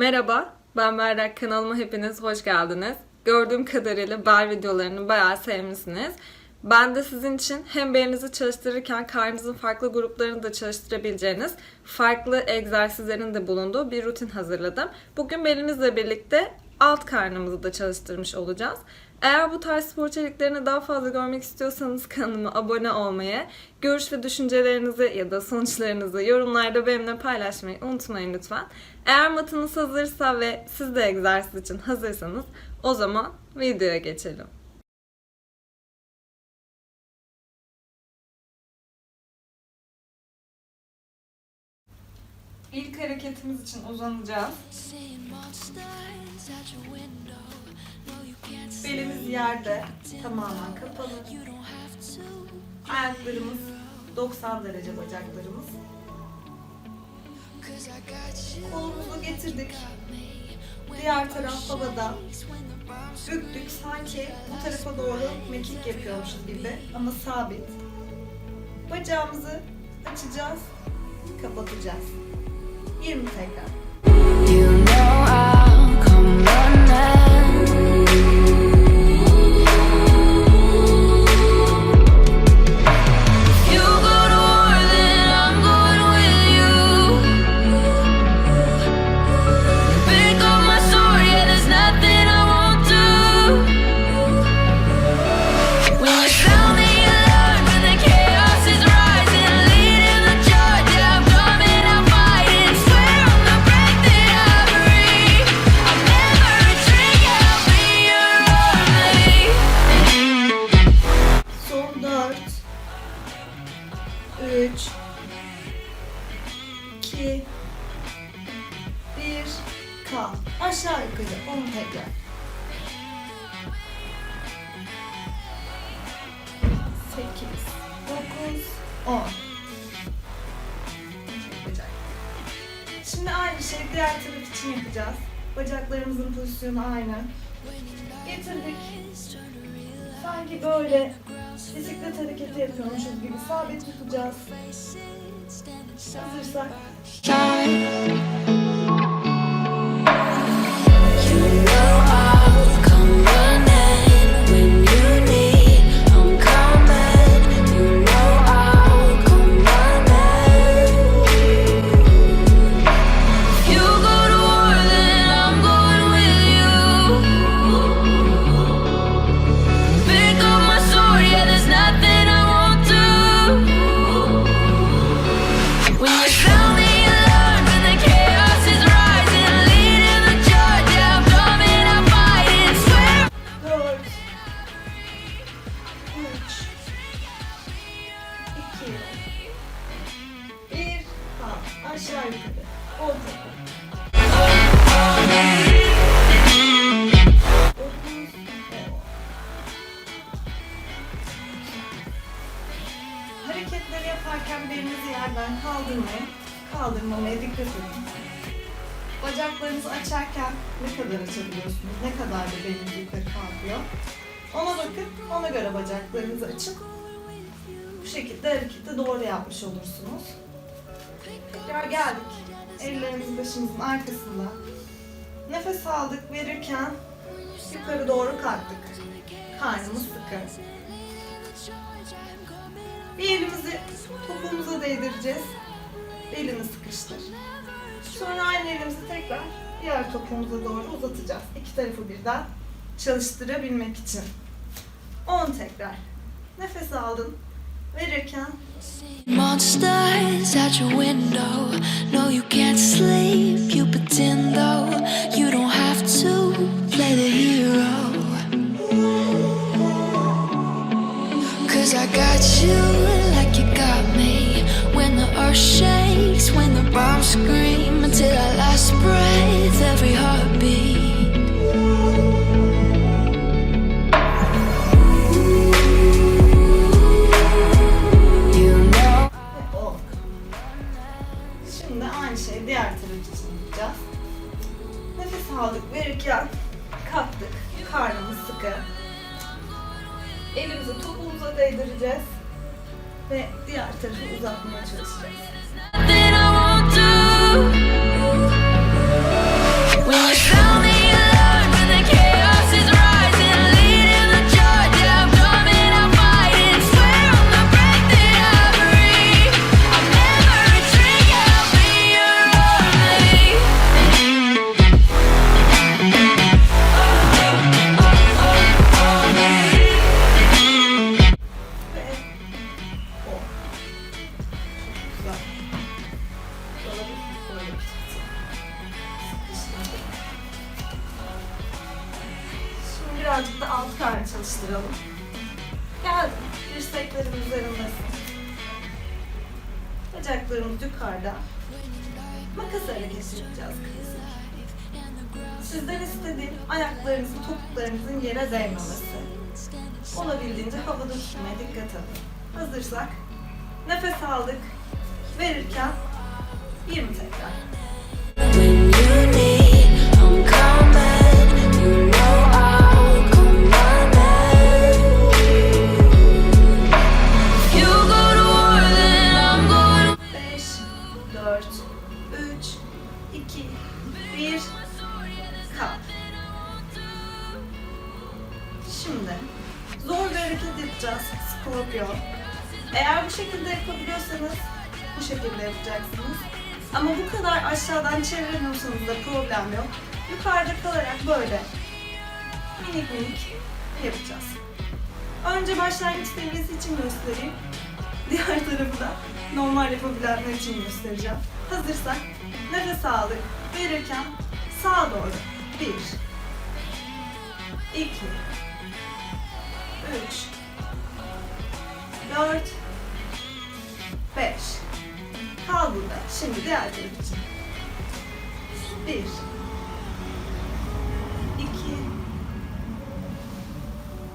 Merhaba, ben Berrak. Kanalıma hepiniz hoş geldiniz. Gördüğüm kadarıyla bel videolarını bayağı sevmişsiniz. Ben de sizin için hem belinizi çalıştırırken karnınızın farklı gruplarını da çalıştırabileceğiniz farklı egzersizlerin de bulunduğu bir rutin hazırladım. Bugün belimizle birlikte alt karnımızı da çalıştırmış olacağız. Eğer bu tarz spor içeriklerini daha fazla görmek istiyorsanız kanalıma abone olmayı, görüş ve düşüncelerinizi ya da sonuçlarınızı yorumlarda benimle paylaşmayı unutmayın lütfen. Eğer matınız hazırsa ve siz de egzersiz için hazırsanız o zaman videoya geçelim. İlk hareketimiz için uzanacağız. Belimiz yerde tamamen kapalı. Ayaklarımız 90 derece bacaklarımız. Kolumuzu getirdik. Diğer taraf havada. Büktük sanki bu tarafa doğru mekik yapıyormuşuz gibi ama sabit. Bacağımızı açacağız, kapatacağız. 20 tekrar. You 3 2 1 Kal. Aşağı yukarı 10 tekrar. 8 9 10 Bacak. Şimdi aynı şeyi diğer taraf için yapacağız. Bacaklarımızın pozisyonu aynı. Getirdik. Sanki böyle bisiklet hareketi yapıyormuşuz gibi sabit tutacağız. Hazırsak yerden kaldırmayın. Kaldırmamaya dikkat edin. Bacaklarınızı açarken ne kadar açabiliyorsunuz, ne kadar da beliniz yukarı kalkıyor. Ona bakın, ona göre bacaklarınızı açın. Bu şekilde hareketi doğru yapmış olursunuz. Tekrar geldik. Ellerimiz başımızın arkasında. Nefes aldık verirken yukarı doğru kalktık. Karnımız sıkı. Bir elimizi topuğumuza değdireceğiz. Belini sıkıştır. Sonra aynı elimizi tekrar diğer topuğumuza doğru uzatacağız. İki tarafı birden çalıştırabilmek için. 10 tekrar. Nefes aldın. Verirken monsters out your window. No, you can't sleep. You pretend though you don't have shakes, when the bombs scream, until our last breath, every heartbeat. Makas hareketi yapacağız klasik. Sizden istediğim ayaklarınızın, topuklarınızın yere değmemesi. Olabildiğince havada tutmaya dikkat edin. Hazırsak nefes aldık. Verirken 20 tekrar. Aşağıdan çeviremiyorsanız da problem yok. Yukarıda kalarak böyle minik minik yapacağız. Önce başlangıç seviyesi için göstereyim. Diğer tarafı da normal yapabilenler için göstereceğim. Hazırsak nefes aldık. Verirken sağa doğru. 1 2 3 4 5 Kal burada. Şimdi diğer taraf için. 1 2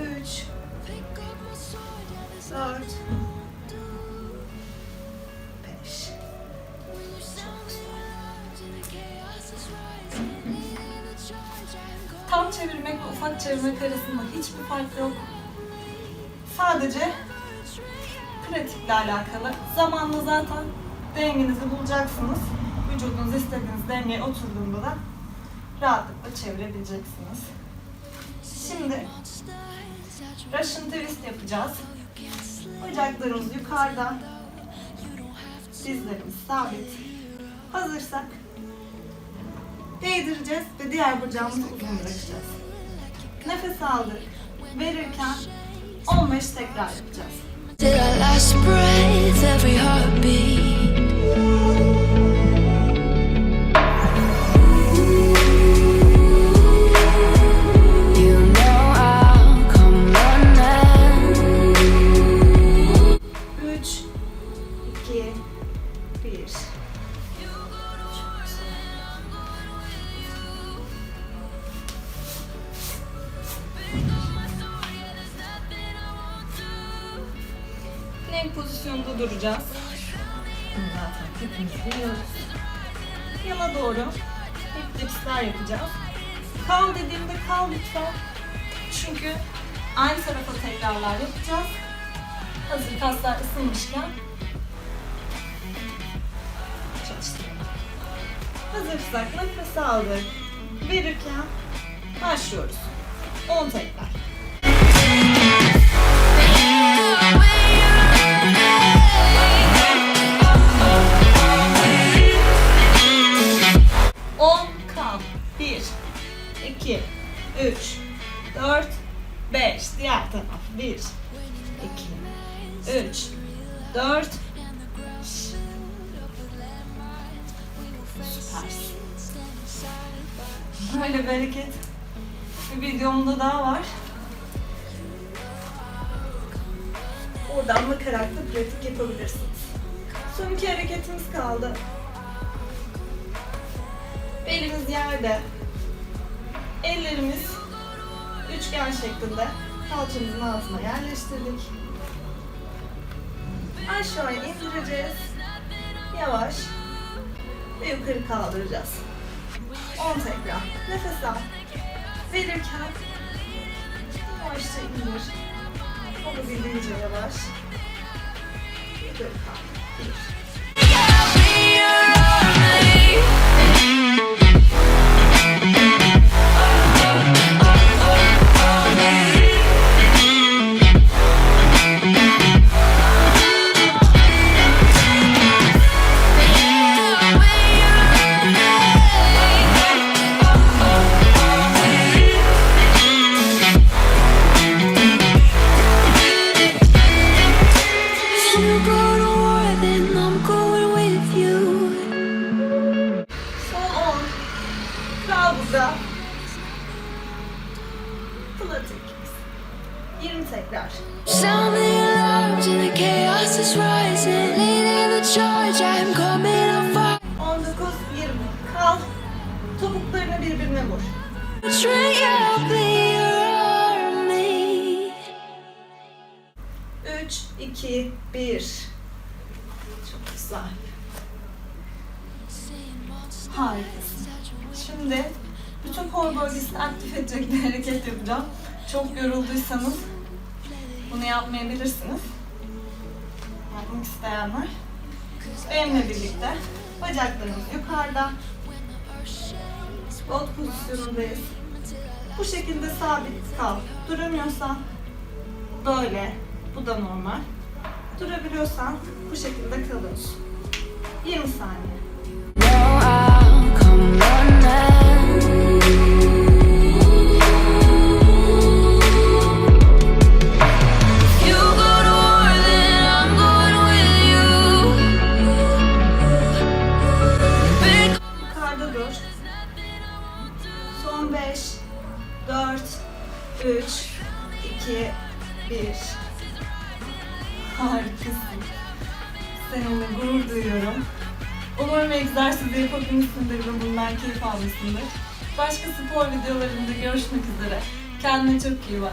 3 4 5 Tam çevirmek ve ufak çevirmek arasında hiçbir fark yok. Sadece pratikle alakalı. Zamanla zaten dengenizi bulacaksınız. Vücudunuz istediğiniz dengeye oturduğunda da rahatlıkla çevirebileceksiniz. Şimdi Russian twist yapacağız. Bacaklarımız yukarıda. Dizlerimiz sabit. Hazırsak değdireceğiz ve diğer bacağımızı uzun bırakacağız. Nefes aldık. Verirken 15 tekrar yapacağız. Till our last breath, every heartbeat. Plank pozisyonunda duracağız. Bunu zaten hepimiz biliyoruz. Yana doğru hip dipsler yapacağız. Kal dediğimde kal lütfen. Çünkü aynı tarafa tekrarlar yapacağız. Hazır kaslar ısınmışken çalıştıralım. Hazırsak nefes aldık. Verirken başlıyoruz. 10 tekrar. 3, 4, 5. Diğer taraf. 1, 2, 3, 4, Süpersin. Böyle bereket. Bir videomda daha var. Oradan bakarak da pratik yapabilirsiniz. Son iki hareketimiz kaldı. Belimiz yerde. Ellerimiz üçgen şeklinde kalçamızın altına yerleştirdik. Aşağıya indireceğiz. Yavaş ve yukarı kaldıracağız. 10 tekrar. Nefes al. Verirken yavaşça indir. Olabildiğince yavaş. Yukarı kaldır. 1 Kal. Topuklarını birbirine vur. 3, 2, 1. Çok güzel. Harikasın. Şimdi bütün kol bölgesini aktif edecek bir hareket yapacağım. Çok yorulduysanız bunu yapmayabilirsiniz. Yapmak isteyenler. Benimle birlikte bacaklarımız yukarıda. Ot pozisyonundayız. Bu şekilde sabit kal. Duramıyorsan böyle. Bu da normal. Durabiliyorsan bu şekilde kalıyorsun. 20 saniye. 2, 1. Harikasın. Seninle gurur duyuyorum. Umarım egzersizi yapabilmişsindir ve bundan keyif almışsındır. Başka spor videolarında görüşmek üzere. Kendine çok iyi bak.